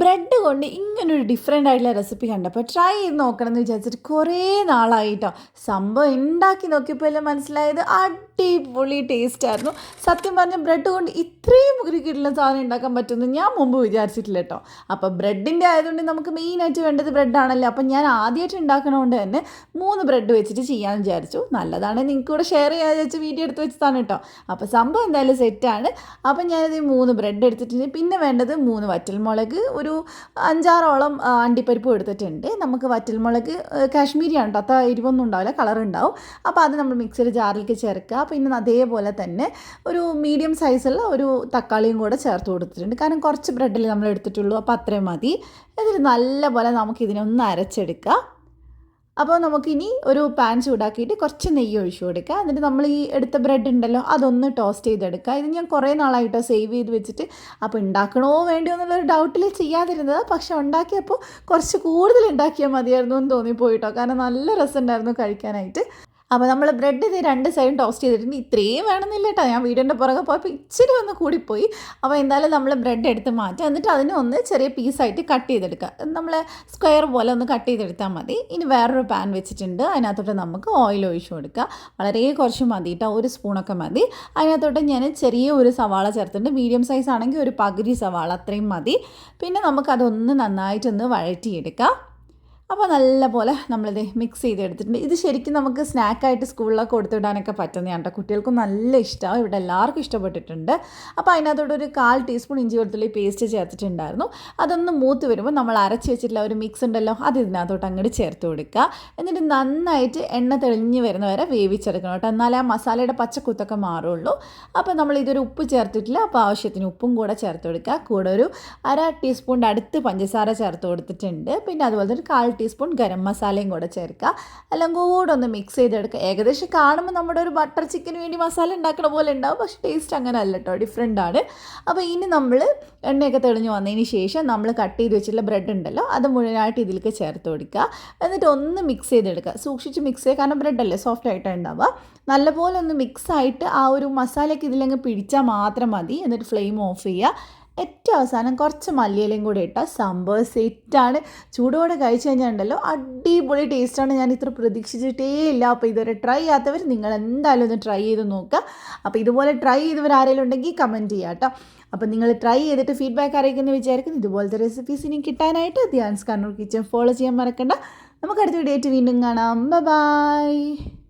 Bread കൊണ്ട് ഇങ്ങനൊരു different ആയിട്ടുള്ള റെസിപ്പി കണ്ടപ്പോൾ ട്രൈ ചെയ്ത് നോക്കണം എന്ന് വിചാരിച്ചിട്ട് കുറേ നാളായിട്ടോ. സംഭവം ഉണ്ടാക്കി നോക്കിയപ്പോൾ എല്ലാം മനസ്സിലായത് അടിപൊളി ടേസ്റ്റ് ആയിരുന്നു. സത്യം പറഞ്ഞ ബ്രെഡ് കൊണ്ട് ഇത്രയും കിട്ടുന്ന സാധനം ഉണ്ടാക്കാൻ പറ്റുമെന്ന് ഞാൻ മുമ്പ് വിചാരിച്ചിട്ടില്ല കേട്ടോ. അപ്പോൾ ബ്രെഡിന്റെ ആയതുകൊണ്ട് നമുക്ക് മെയിനായിട്ട് വേണ്ടത് ബ്രെഡാണല്ലോ അപ്പോൾ ഞാൻ ആദ്യമായിട്ട് ഉണ്ടാക്കണതുകൊണ്ട് തന്നെ മൂന്ന് ബ്രെഡ് വെച്ചിട്ട് ചെയ്യാമെന്ന് വിചാരിച്ചു. നല്ലതാണ് നിങ്ങൾക്ക് കൂടെ ഷെയർ ചെയ്യാൻ വെച്ച് വീഡിയോ എടുത്ത് വെച്ചതാണ് കേട്ടോ. അപ്പോൾ സംഭവം എന്തായാലും സെറ്റാണ് അപ്പം ഞാനിത് മൂന്ന് ബ്രെഡ് എടുത്തിട്ടുണ്ട് പിന്നെ വേണ്ടത് മൂന്ന് വറ്റൽമുളക് ഒരു അഞ്ചാറോളം അണ്ടിപ്പരിപ്പ് എടുത്തിട്ടുണ്ട്. നമുക്ക് വറ്റൽമുളക് കാശ്മീരിയാണ് കേട്ടോ അത്ര എരിവൊന്നും ഉണ്ടാവില്ല കളർ ഉണ്ടാവും. അപ്പോൾ അത് നമ്മൾ മിക്സിയുടെ ജാറിലേക്ക് ചേർക്കുക. പിന്നെ അതേപോലെ തന്നെ ഒരു മീഡിയം സൈസുള്ള ഒരു തക്കാളിയും കൂടെ ചേർത്ത് കൊടുത്തിട്ടുണ്ട്. കാരണം കുറച്ച് ബ്രെഡിൽ നമ്മൾ എടുത്തിട്ടുള്ളൂ. അപ്പോൾ അത്രയും മതി. എന്നിട്ട് നമുക്ക് ഇതിനൊന്ന് അരച്ചെടുക്കുക അപ്പോൾ നമുക്കിനി ഒരു പാൻ ചൂടാക്കിയിട്ട് കുറച്ച് നെയ്യ് ഒഴിച്ചു കൊടുക്കുക. എന്നിട്ട് നമ്മൾ ഈ എടുത്ത ബ്രെഡ് ഉണ്ടല്ലോ അതൊന്ന് ടോസ്റ്റ് ചെയ്തെടുക്കുക. ഇത് ഞാൻ കുറേ നാളായിട്ടോ സേവ് ചെയ്ത് വെച്ചിട്ട് അപ്പോൾ ഉണ്ടാക്കണോ വേണ്ടിയോ എന്നുള്ളൊരു ഡൗട്ടിൽ ചെയ്യാതിരുന്നത്. പക്ഷെ ഉണ്ടാക്കിയപ്പോൾ കുറച്ച് കൂടുതൽ ഉണ്ടാക്കിയാൽ മതിയായിരുന്നു എന്ന് തോന്നിപ്പോയിട്ടോ. കാരണം നല്ല രസമുണ്ടായിരുന്നു കഴിക്കാനായിട്ട്. അപ്പോൾ നമ്മൾ ബ്രെഡ് ഇത് രണ്ട് സൈഡും ടോസ്റ്റ് ചെയ്തിട്ടുണ്ട്. ഇത്രയും വേണമെന്നില്ല കേട്ടോ. ഞാൻ വീടിന്റെ പുറകെ പോയപ്പോൾ ഇച്ചിരി ഒന്ന് കൂടിപ്പോയി. അപ്പോൾ എന്തായാലും നമ്മൾ ബ്രെഡ് എടുത്ത് മാറ്റുക എന്നിട്ട് അതിനെ ഒന്ന് ചെറിയ പീസായിട്ട് കട്ട് ചെയ്തെടുക്കുക നമ്മൾ സ്ക്വയർ പോലെ ഒന്ന് കട്ട് ചെയ്തെടുത്താൽ മതി. ഇനി വേറൊരു പാൻ വെച്ചിട്ടുണ്ട്. അതിനകത്തോട്ട് നമുക്ക് ഓയിൽ ഒഴിച്ചു കൊടുക്കുക വളരെ കുറച്ച് മതി കേട്ടോ. ഒരു സ്പൂണൊക്കെ മതി. അതിനകത്തോട്ട് ഞാൻ ചെറിയ ഒരു സവാള ചേർത്തിട്ടുണ്ട്. മീഡിയം സൈസ് ആണെങ്കിൽ ഒരു പകുതി സവാള അത്രയും മതി. പിന്നെ നമുക്കതൊന്ന് നന്നായിട്ടൊന്ന് വഴറ്റിയെടുക്കാം. അപ്പോൾ നല്ലപോലെ നമ്മളിത് മിക്സ് ചെയ്തെടുത്തിട്ടുണ്ട്. ഇത് ശരിക്കും നമുക്ക് സ്നാക്കായിട്ട് സ്കൂളിലൊക്കെ കൊടുത്തിടാനൊക്കെ പറ്റുന്നതാണ് കേട്ടോ. കുട്ടികൾക്കും നല്ല ഇഷ്ടമാണ് ഇവിടെ എല്ലാവർക്കും ഇഷ്ടപ്പെട്ടിട്ടുണ്ട്. അപ്പോൾ അതിനകത്തോടെ ഒരു കാൽ ടീസ്പൂൺ ഇഞ്ചി വെളുത്തുള്ളി പേസ്റ്റ് ചേർത്തിട്ടുണ്ടായിരുന്നു. അതൊന്ന് മൂത്ത് വരുമ്പോൾ നമ്മൾ അരച്ച് വെച്ചിട്ടുള്ള ഒരു മിക്സ് ഉണ്ടല്ലോ അത് ഇതിനകത്തോട്ട് അങ്ങോട്ട് ചേർത്ത് കൊടുക്കുക. എന്നിട്ട് നന്നായിട്ട് എണ്ണ തെളിഞ്ഞ് വരുന്ന വരെ വേവിച്ചെടുക്കണം കേട്ടോ. എന്നാലേ ആ മസാലയുടെ പച്ചക്കുത്തൊക്കെ മാറുള്ളൂ. അപ്പോൾ നമ്മൾ ഇതൊരു ഉപ്പ് ചേർത്തിട്ടില്ല. അപ്പോൾ ആവശ്യത്തിന് ഉപ്പും കൂടെ ചേർത്ത് കൊടുക്കുക. കൂടെ ഒരു അര ടീസ്പൂണിന്റെ അടുത്ത് പഞ്ചസാര ചേർത്ത് കൊടുത്തിട്ടുണ്ട്. പിന്നെ അതുപോലെ ഒരു കാൽ ടീസ്പൂൺ ഗരം മസാലയും കൂടെ ചേർക്കുക. എല്ലാം കൂടെ ഒന്ന് മിക്സ് ചെയ്തെടുക്കുക. ഏകദേശം കാണുമ്പോൾ നമ്മുടെ ഒരു ബട്ടർ ചിക്കന് വേണ്ടി മസാല ഉണ്ടാക്കണ പോലെ ഉണ്ടാവും. പക്ഷേ ടേസ്റ്റ് അങ്ങനെ അല്ല കേട്ടോ ഡിഫറെന്റ് ആണ്. അപ്പോൾ ഇനി നമ്മൾ എണ്ണയൊക്കെ തെളിഞ്ഞ് വന്നതിന് ശേഷം നമ്മൾ കട്ട് ചെയ്ത് വെച്ചിട്ടുള്ള ബ്രെഡ് ഉണ്ടല്ലോ അത് മുഴുവനായിട്ട് ഇതിലേക്ക് ചേർത്ത് കൊടുക്കുക. എന്നിട്ട് ഒന്ന് മിക്സ് ചെയ്തെടുക്കുക. സൂക്ഷിച്ച് മിക്സ് ചെയ്യുക. കാരണം ബ്രെഡല്ലേ സോഫ്റ്റ് ആയിട്ടാണ് ഉണ്ടാവുക. നല്ലപോലെ ഒന്ന് മിക്സ് ആയിട്ട് ആ ഒരു മസാലയ്ക്ക് ഇതിലങ്ങ് പിടിച്ചാൽ മാത്രം മതി. എന്നിട്ട് ഫ്ലെയിം ഓഫ് ചെയ്യുക. ഏറ്റവും അവസാനം കുറച്ച് മല്ലിയിലയും കൂടി ഇട്ടാൽ സംഭവം സെറ്റാണ്. ചൂടോടെ കഴിച്ചു കഴിഞ്ഞാൽ അടിപൊളി ടേസ്റ്റാണ്. ഞാൻ ഇത്ര പ്രതീക്ഷിച്ചിട്ടേ ഇല്ല. അപ്പോൾ ഇതുവരെ ട്രൈ ചെയ്യാത്തവർ നിങ്ങൾ എന്തായാലും ഒന്ന് ട്രൈ ചെയ്ത് നോക്കുക. അപ്പോൾ ഇതുപോലെ ട്രൈ ചെയ്തവർ ആരെങ്കിലും ഉണ്ടെങ്കിൽ കമന്റ് ചെയ്യുക കേട്ടോ. അപ്പോൾ നിങ്ങൾ ട്രൈ ചെയ്തിട്ട് ഫീഡ്ബാക്ക് അറിയിക്കുന്ന വിചാരിക്കുന്നു. ഇതുപോലത്തെ റെസിപ്പീസ് ഇനി കിട്ടാനായിട്ട് ധ്യാൻസ് കണ്ണൂർ കിച്ചൺ ഫോളോ ചെയ്യാൻ മറക്കണ്ട. നമുക്ക് അടുത്ത വീഡിയോ ആയിട്ട് വീണ്ടും കാണാം. ബൈ